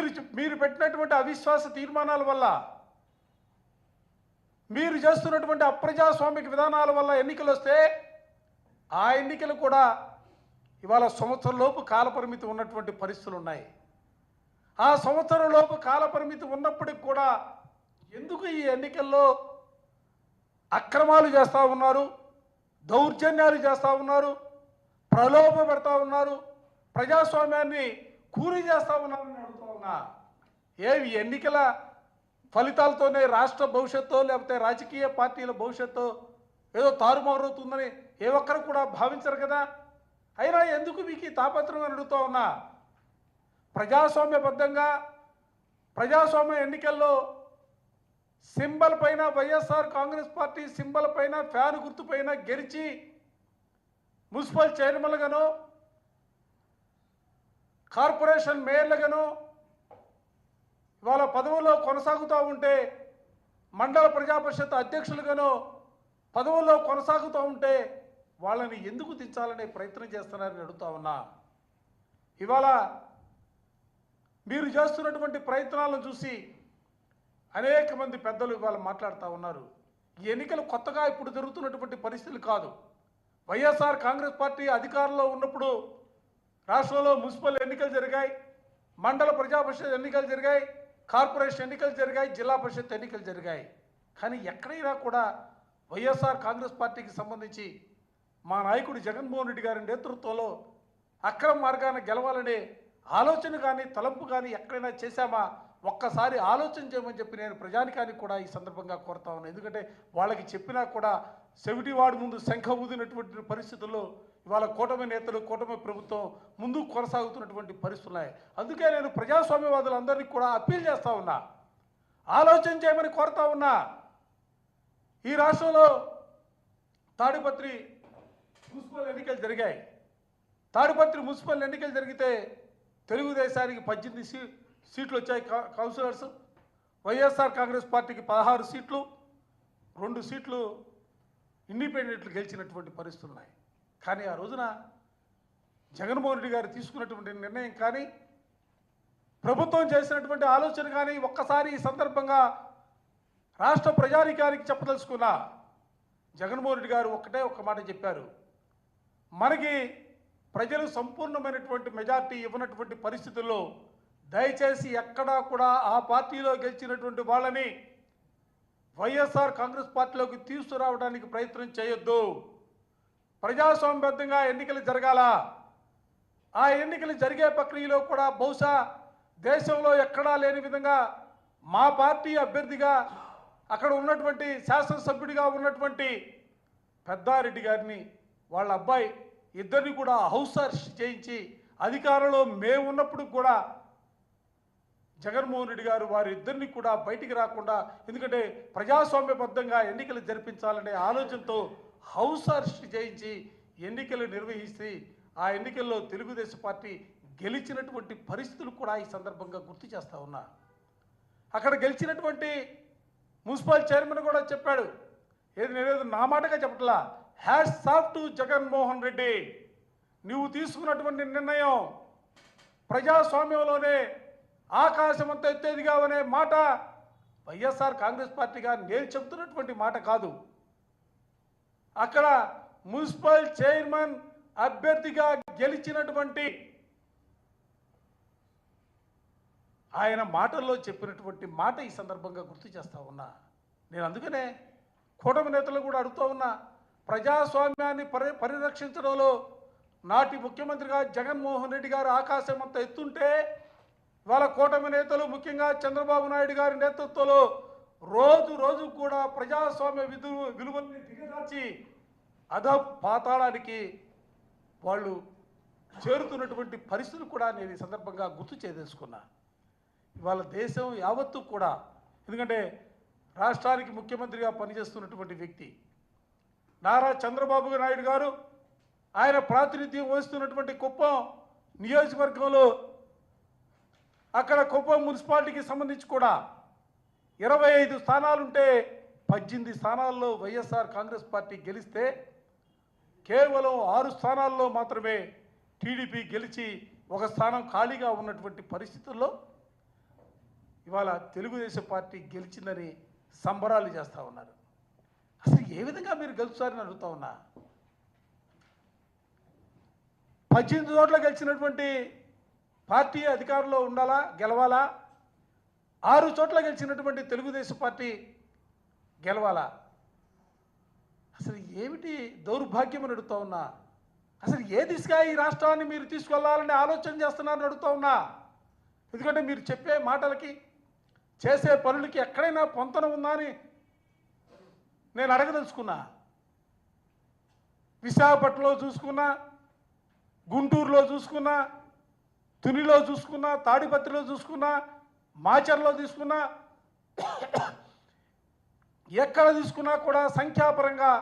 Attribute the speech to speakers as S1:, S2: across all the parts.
S1: మీరు మీరు పెట్టినటువంటి అవిశ్వాస తీర్మానాల వల్ల మీరు చేస్తున్నటువంటి అప్రజాస్వామిక విధానాల వల్ల ఎన్నికలు వస్తే ఆ ఎన్నికలు కూడా ఇవాళ సంవత్సరంలోపు కాలపరిమితి ఉన్నటువంటి పరిస్థితులు ఉన్నాయి. ఆ సంవత్సరంలోపు కాలపరిమితి ఉన్నప్పటికి కూడా ఎందుకు ఈ ఎన్నికల్లో అక్రమాలు చేస్తూ ఉన్నారు దౌర్జన్యాలు చేస్తూ ఉన్నారు ప్రలోభ పెడతా ఉన్నారు ప్రజాస్వామ్యాన్ని కూలీ చేస్తూ ఉన్నారు? ఏవి ఎన్నికల ఫలితాలతోనే రాష్ట్ర భవిష్యత్తు లేకపోతే రాజకీయ పార్టీల భవిష్యత్తు ఏదో తారుమారవుతుందని ఏ ఒక్కరు కూడా భావించరు కదా? అయినా ఎందుకు మీకు ఈ తాపత్రం అడుగుతూ ఉన్నా? ప్రజాస్వామ్యబద్ధంగా ప్రజాస్వామ్య ఎన్నికల్లో సింబల్ పైన వైఎస్ఆర్ కాంగ్రెస్ పార్టీ సింబల్ పైన ఫ్యాన్ గుర్తుపైన గెలిచి మున్సిపల్ చైర్మన్లుగాను కార్పొరేషన్ మేయర్లుగాను ఇవాళ పదవుల్లో కొనసాగుతూ ఉంటే మండల ప్రజా పరిషత్ పదవుల్లో కొనసాగుతూ ఉంటే వాళ్ళని ఎందుకు దించాలనే ప్రయత్నం చేస్తున్నారని అడుగుతా ఉన్నా. ఇవాళ మీరు చేస్తున్నటువంటి ప్రయత్నాలను చూసి అనేక మంది పెద్దలు ఇవాళ మాట్లాడుతూ ఉన్నారు. ఈ ఎన్నికలు కొత్తగా ఇప్పుడు జరుగుతున్నటువంటి పరిస్థితులు కాదు. వైఎస్ఆర్ కాంగ్రెస్ పార్టీ అధికారంలో ఉన్నప్పుడు రాష్ట్రంలో మున్సిపల్ ఎన్నికలు జరిగాయి మండల ప్రజా పరిషత్ ఎన్నికలు జరిగాయి కార్పొరేషన్ ఎన్నికలు జరిగాయి జిల్లా పరిషత్ ఎన్నికలు జరిగాయి. కానీ ఎక్కడైనా కూడా వైఎస్ఆర్ కాంగ్రెస్ పార్టీకి సంబంధించి మా నాయకుడు జగన్మోహన్ రెడ్డి గారి నేతృత్వంలో అక్రమ మార్గాన గెలవాలనే ఆలోచన కానీ తలంపు కానీ ఎక్కడైనా చేశామా? ఒక్కసారి ఆలోచన చేయమని చెప్పి నేను ప్రజానికానికి కూడా ఈ సందర్భంగా కోరుతా ఉన్నాను ఎందుకంటే వాళ్ళకి చెప్పినా కూడా సెవిటి ముందు శంఖ ఊదినటువంటి పరిస్థితుల్లో ఇవాళ కూటమి నేతలు కూటమి ప్రభుత్వం ముందుకు కొనసాగుతున్నటువంటి పరిస్థితులు ఉన్నాయి. అందుకే నేను ప్రజాస్వామ్యవాదులందరినీ కూడా అప్పీల్ చేస్తూ ఉన్నా. ఆలోచన చేయమని కోరుతా ఉన్నా. ఈ రాష్ట్రంలో తాడిపత్రి మున్సిపల్ ఎన్నికలు జరిగాయి. తాడిపత్రి మున్సిపల్ ఎన్నికలు జరిగితే తెలుగుదేశానికి పద్దెనిమిది సీ సీట్లు వచ్చాయి కౌన్సిలర్స్. వైఎస్ఆర్ కాంగ్రెస్ పార్టీకి పదహారు సీట్లు రెండు సీట్లు ఇండిపెండెంట్లు గెలిచినటువంటి పరిస్థితులు ఉన్నాయి. కానీ ఆ రోజున జగన్మోహన్ రెడ్డి గారు తీసుకున్నటువంటి నిర్ణయం కానీ ప్రభుత్వం చేసినటువంటి ఆలోచన కానీ ఒక్కసారి ఈ సందర్భంగా రాష్ట్ర ప్రజానికానికి చెప్పదలుచుకున్నా జగన్మోహన్ రెడ్డి గారు ఒక్కటే ఒక్క మాట చెప్పారు. మనకి ప్రజలు సంపూర్ణమైనటువంటి మెజార్టీ ఇవ్వనటువంటి పరిస్థితుల్లో దయచేసి ఎక్కడా కూడా ఆ పార్టీలో గెలిచినటువంటి వాళ్ళని వైఎస్ఆర్ కాంగ్రెస్ పార్టీలోకి తీసుకురావడానికి ప్రయత్నం చేయొద్దు. ప్రజాస్వామ్యబద్ధంగా ఎన్నికలు జరగాల. ఆ ఎన్నికలు జరిగే ప్రక్రియలో కూడా బహుశా దేశంలో ఎక్కడా లేని విధంగా మా పార్టీ అభ్యర్థిగా అక్కడ ఉన్నటువంటి శాసనసభ్యుడిగా ఉన్నటువంటి పెద్దారెడ్డి గారిని వాళ్ళ అబ్బాయి ఇద్దరిని కూడా హౌస్ అరెస్ట్ చేయించి అధికారంలో మేము ఉన్నప్పుడు కూడా జగన్మోహన్ రెడ్డి గారు వారిద్దరిని కూడా బయటికి రాకుండా ఎందుకంటే ప్రజాస్వామ్యబద్ధంగా ఎన్నికలు జరిపించాలనే ఆలోచనతో హౌస్ అరెస్ట్ చేయించి ఎన్నికలు నిర్వహిస్తే ఆ ఎన్నికల్లో తెలుగుదేశం పార్టీ గెలిచినటువంటి పరిస్థితులు కూడా ఈ సందర్భంగా గుర్తు చేస్తూ ఉన్నా. అక్కడ గెలిచినటువంటి మున్సిపల్ చైర్మన్ కూడా చెప్పాడు ఏది నేనేదో నా మాటగా చెప్పట్లా hats off to Jaganmohan Reddy. నువ్వు తీసుకున్నటువంటి నిర్ణయం ప్రజాస్వామ్యంలోనే ఆకాశం అంత ఎత్తేదిగా అనే మాట వైఎస్ఆర్ కాంగ్రెస్ పార్టీగా నేను చెబుతున్నటువంటి మాట కాదు. అక్కడ మున్సిపల్ చైర్మన్ అభ్యర్థిగా గెలిచినటువంటి ఆయన మాటల్లో చెప్పినటువంటి మాట ఈ సందర్భంగా గుర్తు చేస్తా ఉన్నా. నేను అందుకనే కూటమి నేతలు కూడా అడుగుతూ ఉన్నా ప్రజాస్వామ్యాన్ని పరి పరిరక్షించడంలో నాటి ముఖ్యమంత్రిగా జగన్మోహన్ రెడ్డి గారు ఆకాశం అంత ఎత్తుంటే ఇవాళ కూటమి నేతలు ముఖ్యంగా చంద్రబాబు నాయుడు గారి నేతృత్వంలో రోజు రోజు కూడా ప్రజాస్వామ్య విధు విలువల్ని దిగదార్చి అధ పాతాళానికి వాళ్ళు చేరుతున్నటువంటి పరిస్థితులు కూడా నేను ఈ సందర్భంగా గుర్తు చేయదలుచుకున్నా ఇవాళ దేశం యావత్తు కూడా ఎందుకంటే రాష్ట్రానికి ముఖ్యమంత్రిగా పనిచేస్తున్నటువంటి వ్యక్తి నారా చంద్రబాబు నాయుడు గారు ఆయన ప్రాతినిధ్యం వహిస్తున్నటువంటి కుప్పం నియోజకవర్గంలో అక్కడ కుప్పం మున్సిపాలిటీకి సంబంధించి కూడా ఇరవై ఐదు స్థానాలుంటే పద్దెనిమిది స్థానాల్లో వైఎస్ఆర్ కాంగ్రెస్ పార్టీ గెలిస్తే కేవలం ఆరు స్థానాల్లో మాత్రమే టీడీపీ గెలిచి ఒక స్థానం ఖాళీగా ఉన్నటువంటి పరిస్థితుల్లో ఇవాళ తెలుగుదేశం పార్టీ గెలిచిందని సంబరాలు చేస్తూ ఉన్నారు. అసలు ఏ విధంగా మీరు గెలుస్తారని అడుగుతా ఉన్నా? పద్దెనిమిది చోట్ల గెలిచినటువంటి పార్టీ అధికారంలో ఉండాలా గెలవాలా? ఆరు చోట్ల గెలిచినటువంటి తెలుగుదేశం పార్టీ గెలవాలా? అసలు ఏమిటి దౌర్భాగ్యం అని అడుగుతా ఉన్నా? అసలు ఏ దిశగా ఈ రాష్ట్రాన్ని మీరు తీసుకెళ్ళాలని ఆలోచన చేస్తున్నారని అడుగుతా ఉన్నా? ఎందుకంటే మీరు చెప్పే మాటలకి చేసే పనులకి ఎక్కడైనా పొంతన ఉందా అని నేను అడగదలుచుకున్నా. విశాఖపట్నంలో చూసుకున్నా గుంటూరులో చూసుకున్నా తునిలో చూసుకున్నా తాడిపత్రిలో చూసుకున్నా మాచర్లో తీసుకున్నా ఎక్కడ తీసుకున్నా కూడా సంఖ్యాపరంగా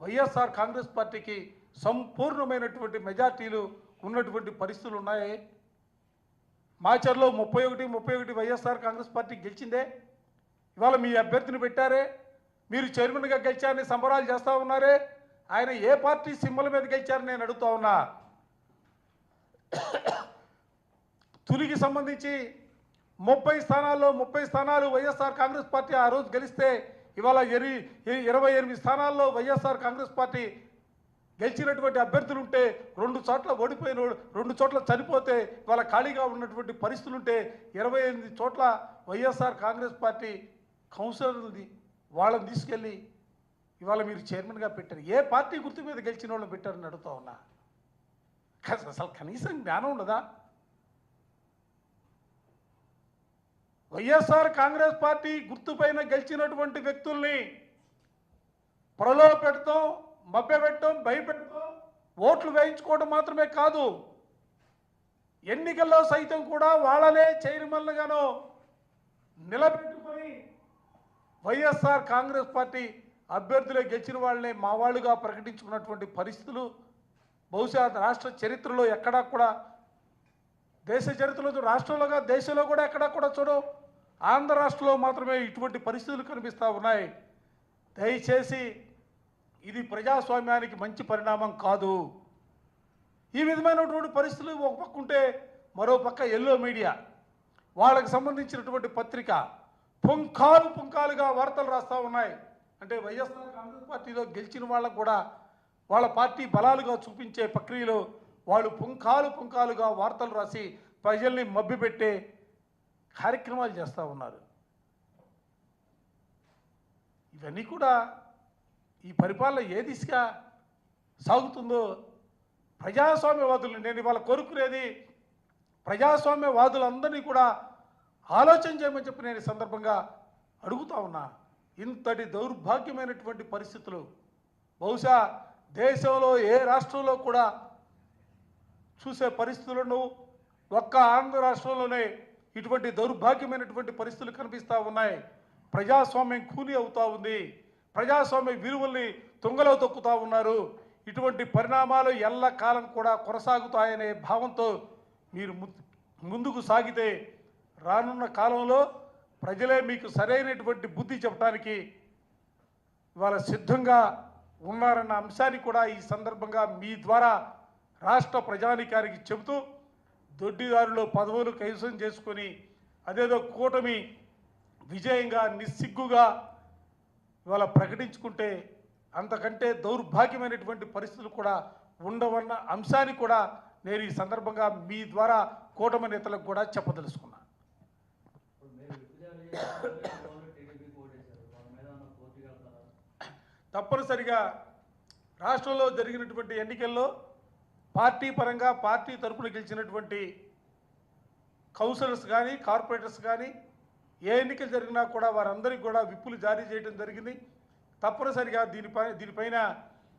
S1: వైఎస్ఆర్ కాంగ్రెస్ పార్టీకి సంపూర్ణమైనటువంటి మెజార్టీలు ఉన్నటువంటి పరిస్థితులు ఉన్నాయి. మాచర్లో ముప్పై ఒకటి ముప్పై ఒకటి వైఎస్ఆర్ కాంగ్రెస్ పార్టీ గెలిచిందే. ఇవాళ మీ అభ్యర్థిని పెట్టారే. మీరు చైర్మన్గా గెలిచారని సంబరాలు చేస్తూ ఉన్నారే. ఆయన ఏ పార్టీ సింబల్ మీద గెలిచారని నేను అడుగుతా ఉన్నా. తులికి సంబంధించి ముప్పై స్థానాల్లో ముప్పై స్థానాలు వైఎస్ఆర్ కాంగ్రెస్ పార్టీ ఆ రోజు గెలిస్తే ఇవాళ ఎరి ఇరవై ఎనిమిది స్థానాల్లో వైఎస్ఆర్ కాంగ్రెస్ పార్టీ గెలిచినటువంటి అభ్యర్థులు ఉంటే రెండు చోట్ల ఓడిపోయిన రెండు చోట్ల చనిపోతే ఇవాళ ఖాళీగా ఉన్నటువంటి పరిస్థితులు ఉంటే ఇరవై ఎనిమిది చోట్ల వైఎస్ఆర్ కాంగ్రెస్ పార్టీ కౌన్సిలర్ది వాళ్ళని తీసుకెళ్ళి ఇవాళ మీరు చైర్మన్గా పెట్టారు. ఏ పార్టీ గుర్తు మీద గెలిచిన వాళ్ళని పెట్టారని అడుగుతా ఉన్నా. అసలు కనీసం జ్ఞానం ఉండదా? వైఎస్ఆర్ కాంగ్రెస్ పార్టీ గుర్తుపైన గెలిచినటువంటి వ్యక్తుల్ని ప్రలోభపెడతాం మభ్యపెట్టడం భయపెట్టడం ఓట్లు వేయించుకోవడం మాత్రమే కాదు. ఎన్నికల్లో సైతం కూడా వాళ్ళనే చైర్మన్లుగాను నిలబెట్టుకొని Y S R Congress party అభ్యర్థులే గెలిచిన వాళ్ళని మా వాళ్ళుగా ప్రకటించుకున్నటువంటి పరిస్థితులు బహుశా రాష్ట్ర చరిత్రలో ఎక్కడా కూడా దేశ చరిత్రలో రాష్ట్రంలోగా దేశంలో కూడా ఎక్కడా కూడా చూడవు. ఆంధ్ర రాష్ట్రంలో మాత్రమే ఇటువంటి పరిస్థితులు కనిపిస్తూ ఉన్నాయి. దయచేసి ఇది ప్రజాస్వామ్యానికి మంచి పరిణామం కాదు. ఈ విధమైనటువంటి పరిస్థితులు ఒక పక్క ఉంటే మరో పక్క ఎల్లో మీడియా వాళ్ళకి సంబంధించినటువంటి పత్రిక పుంఖాలు పుంఖాలుగా వార్తలు రాస్తూ ఉన్నాయి. అంటే వైఎస్ఆర్ కాంగ్రెస్ పార్టీలో గెలిచిన వాళ్ళకు కూడా వాళ్ళ పార్టీ బలాలుగా చూపించే ప్రక్రియలో వాళ్ళు పుంఖాలు పుంఖాలుగా వార్తలు రాసి ప్రజల్ని మబ్బిపెట్టే కార్యక్రమాలు చేస్తూ ఉన్నారు. ఇవన్నీ కూడా ఈ పరిపాలన ఏ దిశగా సాగుతుందో ప్రజాస్వామ్యవాదులు నేను ఇవాళ కోరుకునేది ప్రజాస్వామ్యవాదులందరినీ కూడా ఆలోచన చేయమని చెప్పి నేను సందర్భంగా అడుగుతా ఉన్నా. ఇంతటి దౌర్భాగ్యమైనటువంటి పరిస్థితులు బహుశా దేశంలో ఏ రాష్ట్రంలో కూడా చూసే పరిస్థితులను ఒక్క ఆంధ్ర రాష్ట్రంలోనే ఇటువంటి దౌర్భాగ్యమైనటువంటి పరిస్థితులు కనిపిస్తూ ఉన్నాయి. ప్రజాస్వామ్యం కూలి అవుతూ ఉంది. ప్రజాస్వామ్య విలువల్ని తుంగలో తొక్కుతూ ఉన్నారు. ఇటువంటి పరిణామాలు ఎల్ల కాలం కూడా కొనసాగుతాయనే భావంతో మీరు ము- ముందుకు సాగితే రానున్న కాలంలో ప్రజలే మీకు సరైనటువంటి బుద్ధి చెప్పడానికి ఇవాళ సిద్ధంగా ఉన్నారన్న అంశాన్ని కూడా ఈ సందర్భంగా మీ ద్వారా రాష్ట్ర ప్రజానికానికి చెబుతూ దొడ్డిదారులో పదవులు కైవసం చేసుకొని అదేదో కూటమి విజయంగా నిస్సిగ్గుగా ఇవాళ ప్రకటించుకుంటే అంతకంటే దౌర్భాగ్యమైనటువంటి పరిస్థితులు కూడా ఉండవన్న అంశాన్ని కూడా నేను ఈ సందర్భంగా మీ ద్వారా కూటమి నేతలకు కూడా చెప్పదలుచుకున్నా. తప్పనిసరిగా రాష్ట్రంలో జరిగినటువంటి ఎన్నికల్లో పార్టీ పరంగా పార్టీ తరపున గెలిచినటువంటి కౌన్సిలర్స్ కానీ కార్పొరేటర్స్ కానీ ఏ ఎన్నికలు జరిగినా కూడా వారందరికీ కూడా విప్పులు జారీ చేయడం జరిగింది. తప్పనిసరిగా దీనిపై దీనిపైన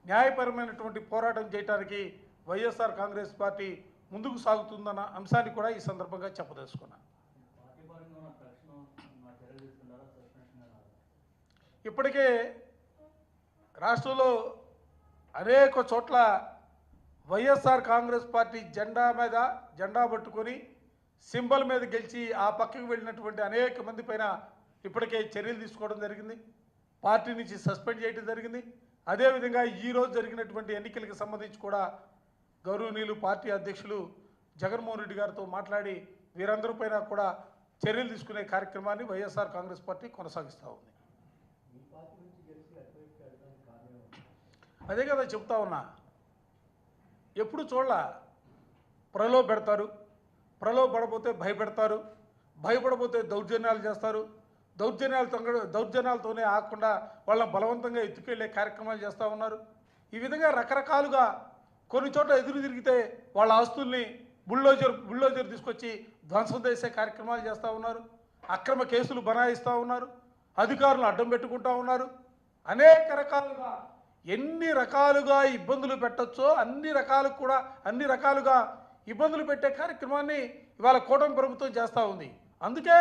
S1: న్యాయపరమైనటువంటి పోరాటం చేయడానికి వైఎస్ఆర్ కాంగ్రెస్ పార్టీ ముందుకు సాగుతుందన్న అంశాన్ని కూడా ఈ సందర్భంగా చెప్పదలుచుకున్నాను ఇప్పటికే రాష్ట్రంలో అనేక చోట్ల వైఎస్ఆర్ కాంగ్రెస్ పార్టీ జెండా మీద జెండా పట్టుకొని సింబల్ మీద గెలిచి ఆ పక్కకు వెళ్ళినటువంటి అనేక మంది పైన ఇప్పటికే చర్యలు తీసుకోవడం జరిగింది. పార్టీ నుంచి సస్పెండ్ చేయడం జరిగింది. అదేవిధంగా ఈరోజు జరిగినటువంటి ఎన్నికలకు సంబంధించి కూడా గౌరవనీయులు పార్టీ అధ్యక్షులు జగన్మోహన్ రెడ్డి గారితో మాట్లాడి వీరందరి పైన కూడా చర్యలు తీసుకునే కార్యక్రమాన్ని వైఎస్ఆర్ కాంగ్రెస్ పార్టీ కొనసాగిస్తూ ఉంది? అదే కదా చెప్తా ఉన్నా. ఎప్పుడు చూడాల? ప్రలో పెడతారు. ప్రలో పడపోతే భయపెడతారు. భయపడపోతే దౌర్జన్యాలు చేస్తారు. దౌర్జన్యాలు తొంగ దౌర్జన్యాలతోనే ఆకుండా వాళ్ళని బలవంతంగా ఎత్తుకెళ్ళే కార్యక్రమాలు చేస్తూ ఉన్నారు. ఈ విధంగా రకరకాలుగా కొన్ని చోట్ల ఎదురు తిరిగితే వాళ్ళ ఆస్తుల్ని బుల్డోజర్ బుల్డోజర్ తీసుకొచ్చి ధ్వంసం చేసే కార్యక్రమాలు చేస్తూ ఉన్నారు. అక్రమ కేసులు బనాయిస్తూ ఉన్నారు. అధికారులను అడ్డం పెట్టుకుంటూ ఉన్నారు. అనేక రకాలుగా ఎన్ని రకాలుగా ఇబ్బందులు పెట్టొచ్చో అన్ని రకాలు కూడా అన్ని రకాలుగా ఇబ్బందులు పెట్టే కార్యక్రమాన్ని ఇవాళ కూటమి ప్రభుత్వం చేస్తూ ఉంది. అందుకే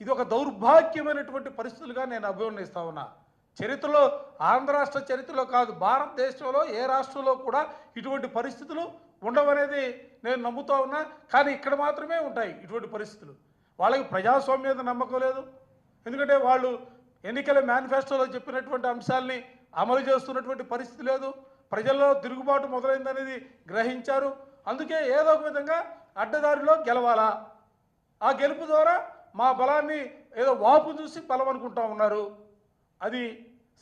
S1: ఇది ఒక దౌర్భాగ్యమైనటువంటి పరిస్థితులుగా నేను అభివర్ణిస్తా ఉన్నా. చరిత్రలో ఆంధ్ర రాష్ట్ర చరిత్రలో కాదు భారతదేశంలో ఏ రాష్ట్రంలో కూడా ఇటువంటి పరిస్థితులు ఉండవనేది నేను నమ్ముతూ ఉన్నా. కానీ ఇక్కడ మాత్రమే ఉంటాయి ఇటువంటి పరిస్థితులు. వాళ్ళకి ప్రజాస్వామ్యం నమ్మకం లేదు. ఎందుకంటే వాళ్ళు ఎన్నికల మేనిఫెస్టోలో చెప్పినటువంటి అంశాలని అమలు చేస్తున్నటువంటి పరిస్థితి లేదు. ప్రజల్లో తిరుగుబాటు మొదలైందనేది గ్రహించారు. అందుకే ఏదో ఒక విధంగా అడ్డదారిలో గెలవాలా? ఆ గెలుపు ద్వారా మా బలాన్ని ఏదో వాపు చూసి బలం అనుకుంటా ఉన్నారు. అది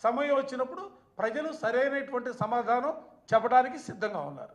S1: సమయం వచ్చినప్పుడు ప్రజలు సరైనటువంటి సమాధానం చెప్పడానికి సిద్ధంగా ఉన్నారు.